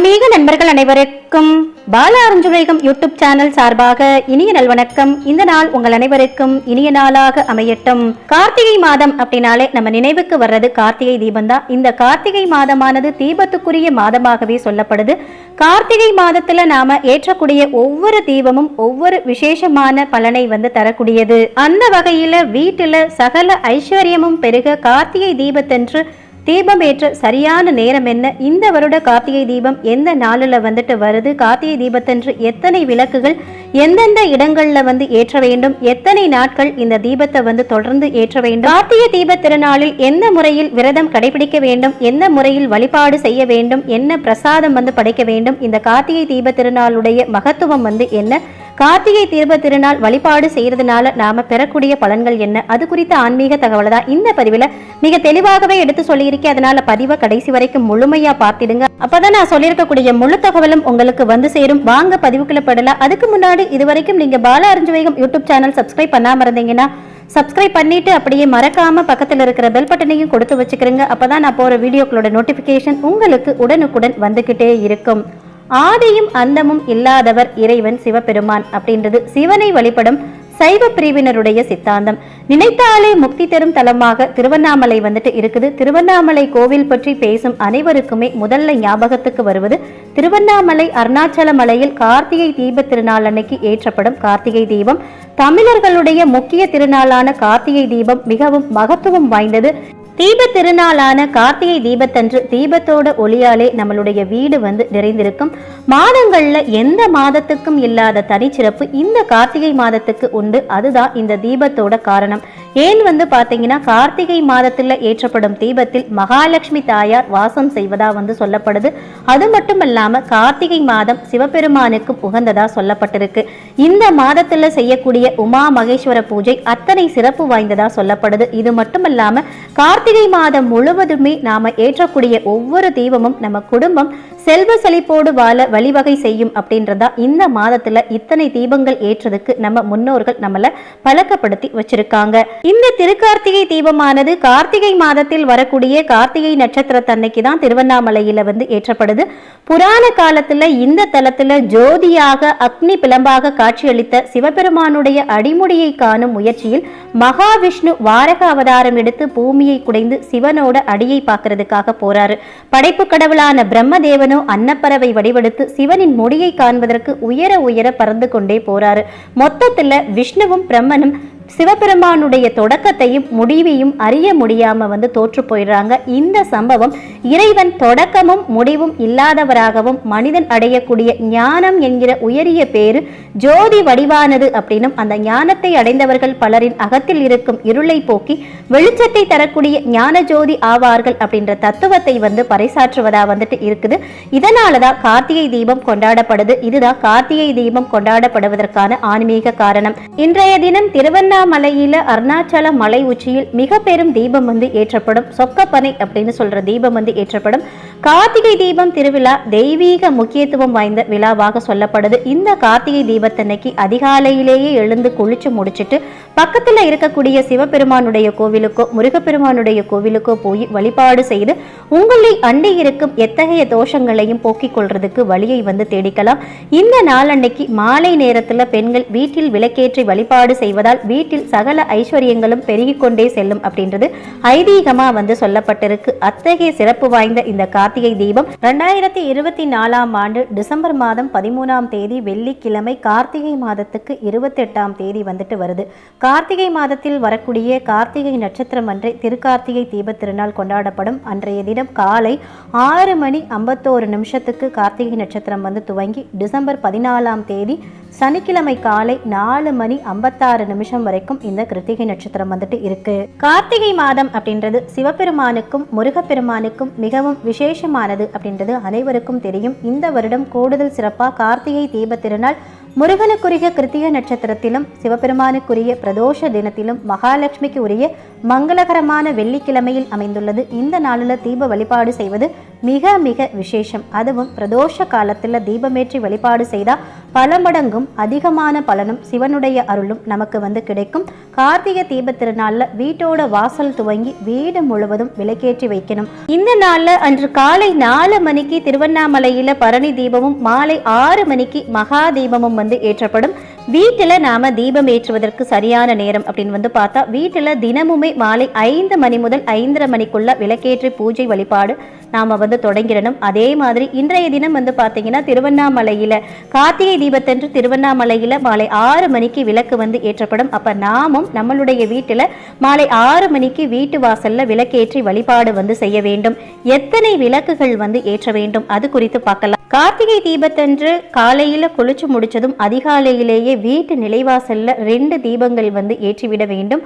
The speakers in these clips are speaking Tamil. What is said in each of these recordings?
ஆன்மீக நண்பர்கள் அனைவருக்கும் பால அருஞ்சுலகம் யூடியூப் சேனல் சார்பாக இனிய நல்வணக்கம் இந்த நாள் உங்கள் அனைவருக்கும் இனிய நாளாக அமையட்டும். கார்த்திகை மாதம் அப்படின்னாலே நம்ம நினைவுக்கு வர்றது கார்த்திகை தீபம் தான். இந்த கார்த்திகை மாதமானது தீபத்துக்குரிய மாதமாகவே சொல்லப்படுது. கார்த்திகை மாதத்துல நாம ஏற்றக்கூடிய ஒவ்வொரு தீபமும் ஒவ்வொரு விசேஷமான பலனை வந்து தரக்கூடியது. அந்த வகையில வீட்டுல சகல ஐஸ்வர்யமும் பெருக கார்த்திகை தீபத்தன்று தீபம் ஏற்ற சரியான நேரம் என்ன? இந்த வருட கார்த்திகை தீபம் எந்த நாளில் வந்துட்டு வருது? கார்த்திகை தீபத்தன்று எத்தனை விளக்குகள் எந்தெந்த இடங்கள்ல வந்து ஏற்ற வேண்டும்? எத்தனை நாட்கள் இந்த தீபத்தை வந்து தொடர்ந்து ஏற்ற வேண்டும்? கார்த்திகை தீப திருநாளில் எந்த முறையில் விரதம் கடைபிடிக்க வேண்டும்? எந்த முறையில் வழிபாடு செய்ய வேண்டும்? என்ன பிரசாதம் வந்து படைக்க வேண்டும்? இந்த கார்த்திகை தீப திருநாளுடைய மகத்துவம் வந்து என்ன? கார்த்திகை தீப திருநாள் வழிபாடு செய்யறதுனால நாம பெறக்கூடிய பலன்கள் என்ன? அது குறித்த ஆன்மீக தகவலை தான் இந்த பதிவுல மிக தெளிவாகவே எடுத்து சொல்லியிருக்கேன் அதனால பதிவை கடைசி வரைக்கும் முழுமையா பார்த்திடுங்க. அப்பதான் நான் சொல்லியிருக்கக்கூடிய முழு தகவலும் உங்களுக்கு வந்து சேரும். வாங்க பதிவுக்குள்ள படலாம் அதுக்கு முன்னாடி இது வரைக்கும் நீங்க பால அறிஞ்சுவேகம் யூடியூப் சேனல் சப்ஸ்கிரைப் பண்ணாம இருந்தீங்கன்னா சப்ஸ்கிரைப் பண்ணிட்டு அப்படியே மறக்காம பக்கத்துல இருக்கிற பெல் பட்டனையும் கொடுத்து வச்சுக்கிறேங்க அப்பதான் நான் போற வீடியோக்களோட நோட்டிபிகேஷன் உங்களுக்கு உடனுக்குடன் வந்துகிட்டே இருக்கும். ஆதியும் அந்தமும் இல்லாதவர் இறைவன் சிவபெருமான் அப்படின்றது சிவனை வழிபடும் சைவ பிரிவினருடைய சித்தாந்தம். நினைத்தாலே முக்தி தரும் தலமாக திருவண்ணாமலை வந்துட்டு இருக்குது. திருவண்ணாமலை கோவில் பற்றி பேசும் அனைவருக்குமே முதல்ல ஞாபகத்துக்கு வருவது திருவண்ணாமலை அருணாச்சல மலையில் கார்த்திகை தீப திருநாள் அன்னைக்கு ஏற்றப்படும் கார்த்திகை தீபம். தமிழர்களுடைய முக்கிய திருநாளான கார்த்திகை தீபம் மிகவும் மகத்துவம் வாய்ந்தது. தீப திருநாளான கார்த்திகை தீபத்தன்று தீபத்தோட ஒளியாலே நம்மளுடைய வீடு வந்து நிறைந்திருக்கும். மாதங்கள்ல எந்த மாதத்துக்கும் இல்லாத தனிச்சிறப்பு இந்த கார்த்திகை மாதத்துக்கு உண்டு. அதுதான் இந்த தீபத்தோட காரணம். ஏன் வந்து பார்த்தீங்கன்னா கார்த்திகை மாதத்தில் ஏற்றப்படும் தீபத்தில் மகாலட்சுமி தாயார் வாசம் செய்வதா வந்து சொல்லப்படுது. அது மட்டும் இல்லாமல் கார்த்திகை மாதம் சிவபெருமானுக்கு உகந்ததா சொல்லப்பட்டிருக்கு. இந்த மாதத்தில் செய்யக்கூடிய உமா மகேஸ்வர பூஜை அத்தனை சிறப்பு வாய்ந்ததா சொல்லப்படுது. இது மட்டும் கார்த்திகை மாதம் முழுவதுமே நாம ஏற்றக்கூடிய ஒவ்வொரு தீபமும் நம்ம குடும்பம் செல்வ செழிப்போடு வாழ வழிவகை செய்யும் அப்படின்றதா இந்த மாதத்துல இத்தனை தீபங்கள் ஏற்றதுக்கு நம்ம முன்னோர்கள் நம்மள பழக்கப்படுத்தி வச்சிருக்காங்க. இந்த திருக்கார்த்திகை தீபமானது கார்த்திகை மாதத்தில் வரக்கூடிய கார்த்திகை நட்சத்திரத்தன்னைக்கு தான் திருவண்ணாமலையில வந்து ஏற்றப்படுது. புராண காலத்துல இந்த தலத்துல ஜோதியாக அக்னி பிளம்பாக காட்சியளித்த சிவபெருமானுடைய அடிமுடியை காணும் முயற்சியில் மகாவிஷ்ணு வாரக அவதாரம் எடுத்து பூமியை குடைந்து சிவனோட அடியை பார்க்கறதுக்காக போறாரு. படைப்பு கடவுளான பிரம்மதேவன் அன்னப்பறவை வடிவெடுத்து சிவனின் முடியை காண்பதற்கு உயர உயர பறந்து கொண்டே போறாரு. மொத்தத்துல விஷ்ணுவும் பிரம்மனும் சிவபெருமானுடைய தொடக்கத்தையும் முடிவையும் அறிய முடியாம வந்து தோற்று போயிடுறாங்க. இந்த சம்பவம் இறைவன் தொடக்கமும் முடிவும் இல்லாதவராகவும் மனிதன் அடையக்கூடிய ஞானம் என்கிற உயரிய பேரு ஜோதி வடிவானது அப்படின்னும் அந்த ஞானத்தை அடைந்தவர்கள் பலரின் அகத்தில் இருக்கும் இருளை போக்கி வெளிச்சத்தை தரக்கூடிய ஞான ஜோதி ஆவார்கள் அப்படின்ற தத்துவத்தை வந்து பறைசாற்றுவதா வந்துட்டு இருக்குது. இதனாலதான் கார்த்திகை தீபம் கொண்டாடப்படுது. இதுதான் கார்த்திகை தீபம் கொண்டாடப்படுவதற்கான ஆன்மீக காரணம். இன்றைய தினம் திருவண்ணா திருவண்ணாமலையில அருணாச்சல மலை உச்சியில் மிக பெரும் தீபம் வந்து ஏற்றப்படும். சொக்கப்பனை அப்படின்னு சொல்ற தீபம் வந்து ஏற்றப்படும். கார்த்திகை தீபம் திருவிழா தெய்வீக முக்கியத்துவம் வாய்ந்த விழாவாக சொல்லப்படுது. இந்த கார்த்திகை தீபத்தன்னைக்கு அதிகாலையிலேயே எழுந்து குளிச்சு முடிச்சுட்டு பக்கத்தில் இருக்கக்கூடிய சிவபெருமானுடைய கோவிலுக்கோ முருகப்பெருமானுடைய கோவிலுக்கோ போய் வழிபாடு செய்து உங்களை அண்டி இருக்கும் எத்தகைய தோஷங்களையும் போக்கிக் கொள்றதுக்கு வழியை வந்து தேடிக்கலாம். இந்த நாளன்னைக்கு மாலை நேரத்தில் பெண்கள் வீட்டில் விளக்கேற்றி வழிபாடு செய்வதால் வீட்டில் சகல ஐஸ்வர்யங்களும் பெருகிக் கொண்டே செல்லும் அப்படின்றது ஐதீகமாக வந்து சொல்லப்பட்டிருக்கு. அத்தகைய சிறப்பு வாய்ந்த இந்த கார் கார்த்திகை தீபம் ரெண்டாயிரத்தி இருபத்தி நாலாம் ஆண்டு டிசம்பர் மாதம் பதிமூணாம் தேதி வெள்ளிக்கிழமை கார்த்திகை மாதத்துக்கு இருபத்தெட்டாம் தேதி வந்துட்டு வருது. கார்த்திகை மாதத்தில் வரக்கூடிய கார்த்திகை நட்சத்திரம் அன்றே திருக்கார்த்திகை தீப திருநாள் கொண்டாடப்படும். அன்றைய தினம் காலை ஆறு மணி ஐம்பத்தோரு நிமிஷத்துக்கு கார்த்திகை நட்சத்திரம் வந்து துவங்கி டிசம்பர் பதினாலாம் தேதி சனிக்கிழமை காலை நாலு மணி ஐம்பத்தாறு நிமிஷம் வரைக்கும் இந்த கிருத்திகை நட்சத்திரம் வந்துட்டு இருக்கு. கார்த்திகை மாதம் அப்படின்றது சிவபெருமானுக்கும் முருகப்பெருமானுக்கும் மிகவும் விசேஷ விசேஷமானது அப்படின்றது அனைவருக்கும் தெரியும். இந்த வருடம் கூடுதல் சிறப்பாக கார்த்திகை தீப திருநாள் முருகனுக்குரிய கிருத்திக நட்சத்திரத்திலும் சிவபெருமானுக்குரிய பிரதோஷ தினத்திலும் மகாலட்சுமிக்கு உரிய மங்களகரமான வெள்ளிக்கிழமையில் அமைந்துள்ளது. இந்த நாளில் தீப வழிபாடு செய்வது மிக மிக விசேஷம். அதுவும் பிரதோஷ காலத்தில் தீபமேற்றி வழிபாடு செய்தால் பல மடங்கும் அதிகமான பலனும் சிவனுடைய அருளும் நமக்கு வந்து கிடைக்கும். கார்த்திகை தீப திருநாளில் வீட்டோட வாசல் துவங்கி வீடு முழுவதும் விளக்கேற்றி வைக்கணும். இந்த நாளில் அன்று காலை நாலு மணிக்கு திருவண்ணாமலையில் பரணி தீபமும் மாலை ஆறு மணிக்கு மகா தீபமும் வந்து ஏற்றப்படும். வீட்டில் நாம தீபம் ஏற்றுவதற்கு சரியான நேரம் அப்படின்னு வந்து பார்த்தா வீட்டில் தினமுமே மாலை ஐந்து மணி முதல் ஐந்தரை மணிக்குள்ள விளக்கேற்றி பூஜை வழிபாடு நாம் வந்து தொடங்கிடணும். அதே மாதிரி இன்றைய தினம் வந்து பார்த்தீங்கன்னா திருவண்ணாமலையில் கார்த்திகை தீபத்தன்று திருவண்ணாமலையில் மாலை ஆறு மணிக்கு விளக்கு வந்து ஏற்றப்படும். அப்போ நாமும் நம்மளுடைய வீட்டில் மாலை ஆறு மணிக்கு வீட்டு வாசலில் விளக்கேற்றி வழிபாடு வந்து செய்ய வேண்டும். எத்தனை விளக்குகள் வந்து ஏற்ற வேண்டும்? அது குறித்து பார்க்கலாம். கார்த்திகை தீபத்தன்று காலையில் குளிச்சு முடிச்சதும் அதிகாலையிலேயே வீட்டு நிலைவாசல்ல ரெண்டு தீபங்கள் வந்து ஏற்றிவிட வேண்டும்.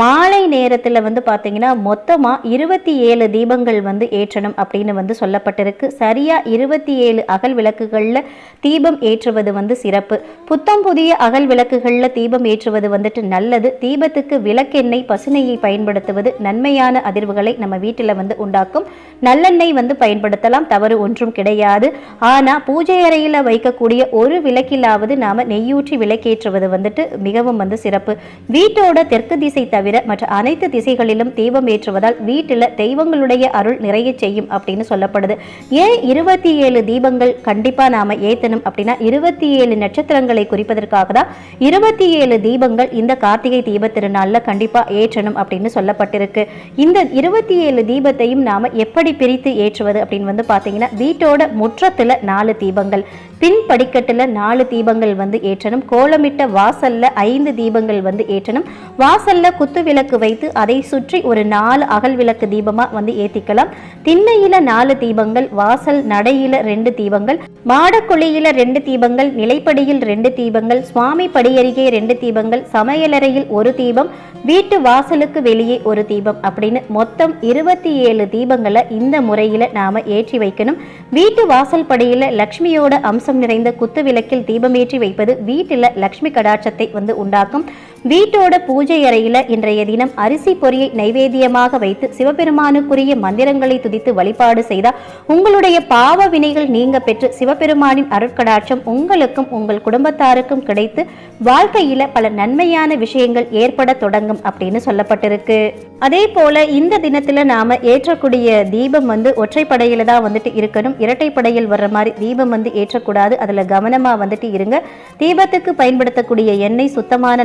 மாலை நேரத்தில் வந்து பார்த்தீங்கன்னா மொத்தமாக இருபத்தி ஏழு தீபங்கள் வந்து ஏற்றணும் அப்படின்னு வந்து சொல்லப்பட்டிருக்கு. சரியாக இருபத்தி ஏழு அகல் விளக்குகளில் தீபம் ஏற்றுவது வந்து சிறப்பு. புத்தம் புதிய அகல் விளக்குகளில் தீபம் ஏற்றுவது வந்துட்டு நல்லது. தீபத்துக்கு விளக்கெண்ணெய் பசுனையை பயன்படுத்துவது நன்மையான அதிர்வுகளை நம்ம வீட்டில் வந்து உண்டாக்கும். நல்லெண்ணெய் வந்து பயன்படுத்தலாம். தவறு ஒன்றும் கிடையாது. ஆனால் பூஜை அறையில் வைக்கக்கூடிய ஒரு விளக்கிலாவது நாம் நெய்யூற்றி விளக்கேற்றுவது வந்துட்டு மிகவும் வந்து சிறப்பு. வீட்டோட தெற்கு திசை தவிர மற்ற அனைத்து திசைகளிலும் தெய்வம் ஏற்றுவதால் வீட்டில் தெய்வங்களுடைய அருள் நிறைய செய்யும் அப்படின்னு சொல்லப்படுது. ஏன் இருபத்தி ஏழு தீபங்கள் கண்டிப்பாக நாம் ஏற்றணும் அப்படின்னா இருபத்தி ஏழு நட்சத்திரங்களை குறிப்பதற்காக தான் இருபத்தி ஏழு தீபங்கள் இந்த கார்த்திகை தீப திருநாளில் கண்டிப்பாக ஏற்றணும் அப்படின்னு சொல்லப்பட்டிருக்கு. இந்த இருபத்தி ஏழு தீபத்தையும் நாம் எப்படி பிரித்து ஏற்றுவது அப்படின்னு வந்து பார்த்தீங்கன்னா வீட்டோட முற்றத்தில் நாலு தீபங்கள். பின் படிக்கட்டில் நாலு தீபங்கள் வந்து ஏற்றணும். கோலமிட்ட வாசல்ல ஐந்து தீபங்கள் வந்து ஏற்றணும். வாசல்ல குத்து விளக்கு வைத்து அதை சுற்றி ஒரு நாலு அகல் விளக்கு தீபமா வந்து ஏத்திக்கலாம். திண்ணையில நாலு தீபங்கள் வாசல் நடையில ரெண்டு தீபங்கள் மாடக்குழியில ரெண்டு தீபங்கள் நிலைப்படியில் ரெண்டு தீபங்கள் சுவாமி படியருகே ரெண்டு தீபங்கள் சமையலறையில் ஒரு தீபம் வீட்டு வாசலுக்கு வெளியே ஒரு தீபம் அப்படின்னு மொத்தம் இருபத்தி ஏழு தீபங்களை இந்த முறையில நாம ஏற்றி வைக்கணும். வீட்டு வாசல் படியில லக்ஷ்மியோட அம்சம் நிறைந்த குத்து விளக்கில் தீபமேற்றி வைப்பது வீட்டில் லக்ஷ்மி கடாட்சத்தை வந்து உண்டாக்கும். வீட்டோட பூஜை அறையில இன்றைய தினம் அரிசி பொரியை நைவேத்தியமாக வைத்து சிவபெருமானுக்குரிய மந்திரங்களை துதித்து வழிபாடு செய்தால் உங்களுடைய பாவ வினைகள் நீங்க பெற்று சிவபெருமானின் அருட்கடாட்சம் உங்களுக்கும் உங்கள் குடும்பத்தாருக்கும் கிடைத்து வாழ்க்கையில பல நன்மையான விஷயங்கள் ஏற்பட தொடங்கும் அப்படின்னு சொல்லப்பட்டிருக்கு. அதே போல இந்த தினத்துல நாம ஏற்றக்கூடிய தீபம் வந்து ஒற்றைப்படையில தான் வந்துட்டு இருக்கணும். இரட்டைப்படையில் வர்ற மாதிரி தீபம் வந்து ஏற்றக்கூடாது. அதுல கவனமா வந்துட்டு இருங்க. தீபத்துக்கு பயன்படுத்தக்கூடிய எண்ணெய் சுத்தமான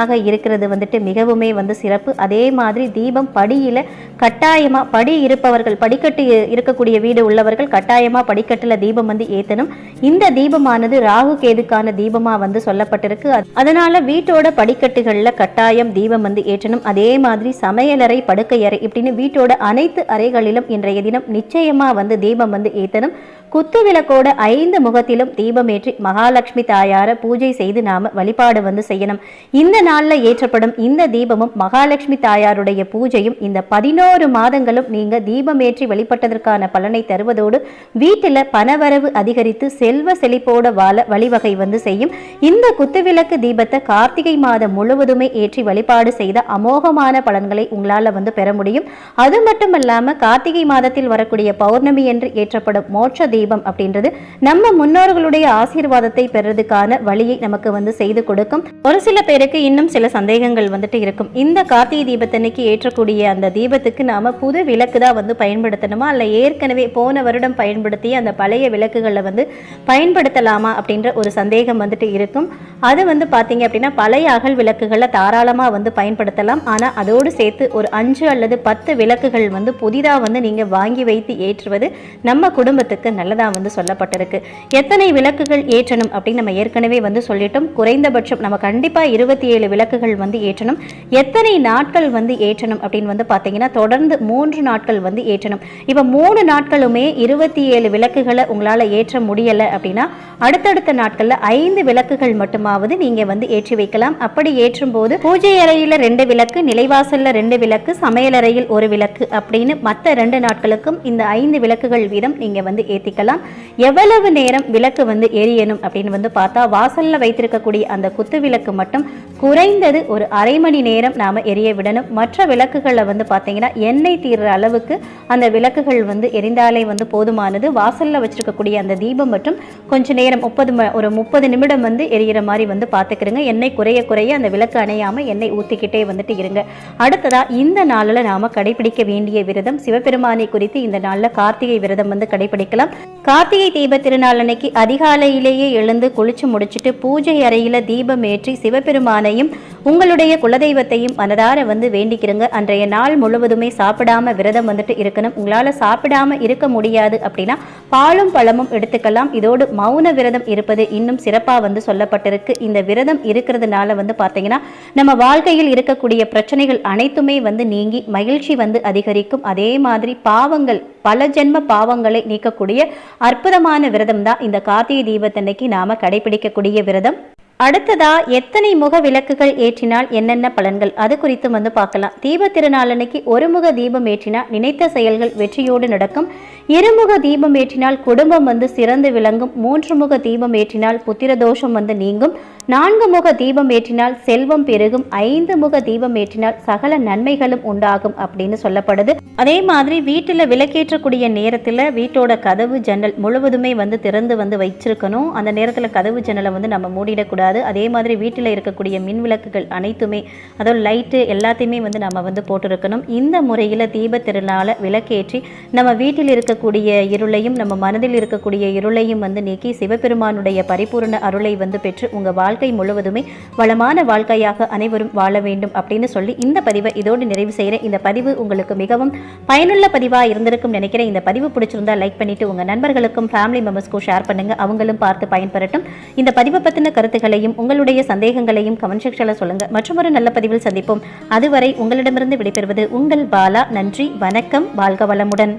நல்லெண்ணெயாக இருக்கிறது வந்துட்டு மிகவுமே வந்து சிறப்பு. அதே மாதிரி தீபம் படியில் கட்டாயமாக படி இருப்பவர்கள் படிக்கட்டு இருக்கக்கூடிய வீடு உள்ளவர்கள் கட்டாயமாக படிக்கட்டில் தீபம் வந்து ஏற்றணும் இந்த தீபமானது ராகு கேதுக்கான தீபமாக வந்து சொல்லப்பட்டிருக்கு. அதனால வீட்டோட படிக்கட்டுகளில் கட்டாயம் தீபம் வந்து ஏற்றணும். அதே மாதிரி சமையலறை படுக்கையறை இப்படின்னு வீட்டோட அனைத்து அறைகளிலும் இன்றைய தினம் நிச்சயமாக வந்து தீபம் வந்து ஏற்றணும் குத்து விளக்கோட ஐந்து முகத்திலும் தீபமேற்றி மகாலட்சுமி தாயார பூஜை செய்து நாம வழிபாடு வந்து செய்யணும். இந்த நாள்ல ஏற்றப்படும் இந்த தீபமும் மகாலட்சுமி தாயாருடைய பூஜையும் இந்த பதினோரு மாதங்களும் நீங்க தீபமேற்றி வழிபட்டதற்கான பலனை தருவதோடு வீட்டில் பணவரவு அதிகரித்து செல்வ செழிப்போட வாழ வழிவகை வந்து செய்யும். இந்த குத்துவிளக்கு தீபத்தை கார்த்திகை மாதம் முழுவதுமே ஏற்றி வழிபாடு செய்த அமோகமான பலன்களை உங்களால வந்து பெற முடியும். அது மட்டும் இல்லாம கார்த்திகை மாதத்தில் வரக்கூடிய பௌர்ணமி என்று ஏற்றப்படும் மோட்ச தீபம் அப்படின்றது நம்ம முன்னோர்களுடைய ஆசீர்வாதத்தை பெறதுக்கான வழியை நமக்கு வந்து செய்து கொடுக்கும். ஒரு சில பேருக்கு இன்னும் சில சந்தேகங்கள் வந்துட்டு இருக்கும். இந்த கார்த்திகை தீபத்தன்னைக்கு ஏற்றக்கூடிய அந்த தீபத்துக்கு நாம புது விளக்கு தான் வந்து பயன்படுத்தணுமா? அல்ல ஏற்கனவே போன வருடம் பயன்படுத்திய அந்த பழைய விளக்குகளை வந்து பயன்படுத்தலாமா அப்படின்ற ஒரு சந்தேகம் வந்துட்டு இருக்கும். அது வந்து பார்த்தீங்க அப்படின்னா பழைய அகல் விளக்குகளை தாராளமாக வந்து பயன்படுத்தலாம். ஆனால் அதோடு சேர்த்து ஒரு அஞ்சு அல்லது பத்து விளக்குகள் வந்து புதிதாக வந்து நீங்கள் வாங்கி வைத்து ஏற்றுவது நம்ம குடும்பத்துக்கு நல்லதாக வந்து சொல்லப்பட்டிருக்கு. எத்தனை விளக்குகள் ஏற்றணும் அப்படின்னு நம்ம ஏற்கனவே வந்து சொல்லிட்டோம். குறைந்தபட்சம் நம்ம கண்டிப்பாக இருபத்தி ஏழு விளக்குகள் வந்து ஏற்றணும். எத்தனை நாட்கள் வந்து ஏற்றணும் அப்படின்னு வந்து பார்த்தீங்கன்னா தொடர்ந்து மூன்று நாட்கள் வந்து ஏற்றணும். இப்போ மூணு நாட்களுமே இருபத்தி ஏழு விளக்குகளை உங்களால் ஏற்ற முடியலை அப்படின்னா அடுத்தடுத்த நாட்களில் ஐந்து விளக்குகள் மட்டுமாவது நீங்கள் வந்து ஏற்றி வைக்கலாம். அப்படி ஏற்றும் போது பூஜை அறையில் ரெண்டு விளக்கு நிலைவாசல்ல ரெண்டு விளக்கு சமையலறையில் ஒரு விளக்கு அப்படின்னு மற்ற ரெண்டு நாட்களுக்கும் இந்த ஐந்து விளக்குகள் வீதம் நீங்கள் வந்து ஏற்றிக்கலாம் வைக்கலாம் எவ்வளவு நேரம் விளக்கு வந்து எரியணும் அப்படின்னு வந்து பார்த்தா வாசலில் வைத்திருக்கக்கூடிய அந்த குத்து விளக்கு மட்டும் குறைந்தது ஒரு அரை மணி நேரம் நாம் எரிய விடணும். மற்ற விளக்குகளில் வந்து பார்த்தீங்கன்னா எண்ணெய் தீர்ற அளவுக்கு அந்த விளக்குகள் வந்து எரிந்தாலே வந்து போதுமானது. வாசலில் வச்சுருக்கக்கூடிய அந்த தீபம் மற்றும் கொஞ்ச நேரம் முப்பது ஒரு முப்பது நிமிடம் வந்து எரியிற மாதிரி வந்து பார்த்துக்கிறங்க எண்ணெய் குறைய குறைய அந்த விளக்கு அணையாமல் எண்ணெய் ஊற்றிக்கிட்டே வந்துட்டு இருங்க. அடுத்ததாக இந்த நாளில் நாம் கடைபிடிக்க வேண்டிய விரதம் சிவபெருமானை குறித்து இந்த நாளில் கார்த்திகை விரதம் வந்து கடைபிடிக்கலாம். கார்த்திகை தீப திருநாள் அன்னைக்கு அதிகாலையிலேயே எழுந்து குளிச்சு முடிச்சுட்டு பூஜை அறையில தீபம் ஏற்றி சிவபெருமானையும் உங்களுடைய குலதெய்வத்தையும் மனதார வந்து வேண்டிக்கிறங்க. அன்றைய நாள் முழுவதுமே சாப்பிடாம விரதம் வந்துட்டு இருக்கணும். உங்களால சாப்பிடாம இருக்க முடியாது அப்படின்னா பாலும் பழமும் எடுத்துக்கலாம். இதோடு மௌன விரதம் இருப்பது இன்னும் சிறப்பா வந்து சொல்லப்பட்டிருக்கு. இந்த விரதம் இருக்கிறதுனால வந்து பாத்தீங்கன்னா நம்ம வாழ்க்கையில் இருக்கக்கூடிய பிரச்சனைகள் அனைத்துமே வந்து நீங்கி மகிழ்ச்சி வந்து அதிகரிக்கும். அதே மாதிரி பாவங்கள் பல ஜென்ம பாவங்களை நீக்கக்கூடிய அற்புதமான விரதம் தான் இந்த கார்த்திகை தீபத்தன்னைக்கு நாம கடைபிடிக்கக்கூடிய விரதம். அடுத்ததா எத்தனை முக விளக்குகள் ஏற்றினால் என்னென்ன பலன்கள்? அது குறித்து வந்து பார்க்கலாம். தீப திருநாள் அன்னைக்கு ஒரு முக தீபம் ஏற்றினால் நினைத்த செயல்கள் வெற்றியோடு நடக்கும். இருமுக தீபம் ஏற்றினால் குடும்பம் வந்து சிறந்து விளங்கும். மூன்று முக தீபம் ஏற்றினால் புத்திரதோஷம் வந்து நீங்கும். நான்கு முக தீபம் ஏற்றினால் செல்வம் பெருகும். ஐந்து முக தீபம் ஏற்றினால் சகல நன்மைகளும் உண்டாகும் அப்படின்னு சொல்லப்படுது. அதே மாதிரி வீட்டில் விளக்கேற்றக்கூடிய நேரத்தில் வீட்டோட கதவு ஜன்னல் முழுவதுமே வந்து திறந்து வந்து வச்சிருக்கணும். அந்த நேரத்தில் கதவு ஜன்னலை வந்து நம்ம மூடிடக்கூடாது. அதே மாதிரி வீட்டில் இருக்கக்கூடிய மின் விளக்குகள் அனைத்துமே அதாவது லைட்டு எல்லாத்தையுமே வந்து நம்ம வந்து போட்டிருக்கணும். இந்த முறையில் தீப திருநாளை விளக்கேற்றி நம்ம வீட்டில் இருக்க இருக்கக்கூடிய இருளையும் நம்ம மனதில் இருக்கக்கூடிய இருளையும் வந்து நீக்கி சிவபெருமானுடைய பரிபூரண அருளை வந்து பெற்று உங்கள் வாழ்க்கை முழுவதுமே வளமான வாழ்க்கையாக அனைவரும் வாழ வேண்டும் அப்படின்னு சொல்லி இந்த பதிவை இதோடு நிறைவு செய்கிறேன். இந்த பதிவு உங்களுக்கு மிகவும் பயனுள்ள பதிவாக இருந்திருக்கும் நினைக்கிறேன். இந்த பதிவு பிடிச்சிருந்தா லைக் பண்ணிவிட்டு உங்கள் நண்பர்களுக்கும் ஃபேமிலி மெம்பர்ஸ்க்கும் ஷேர் பண்ணுங்க. அவங்களும் பார்த்து பயன்பெறட்டும். இந்த பதிவை பற்றின கருத்துக்களையும் உங்களுடைய சந்தேகங்களையும் கமெண்ட் செக்ஷனில் மற்றும் மற்றொரு நல்ல பதிவில் சந்திப்போம். அதுவரை உங்களிடமிருந்து விடைபெறுவது உங்கள் பாலா. நன்றி வணக்கம். வாழ்க வளமுடன்.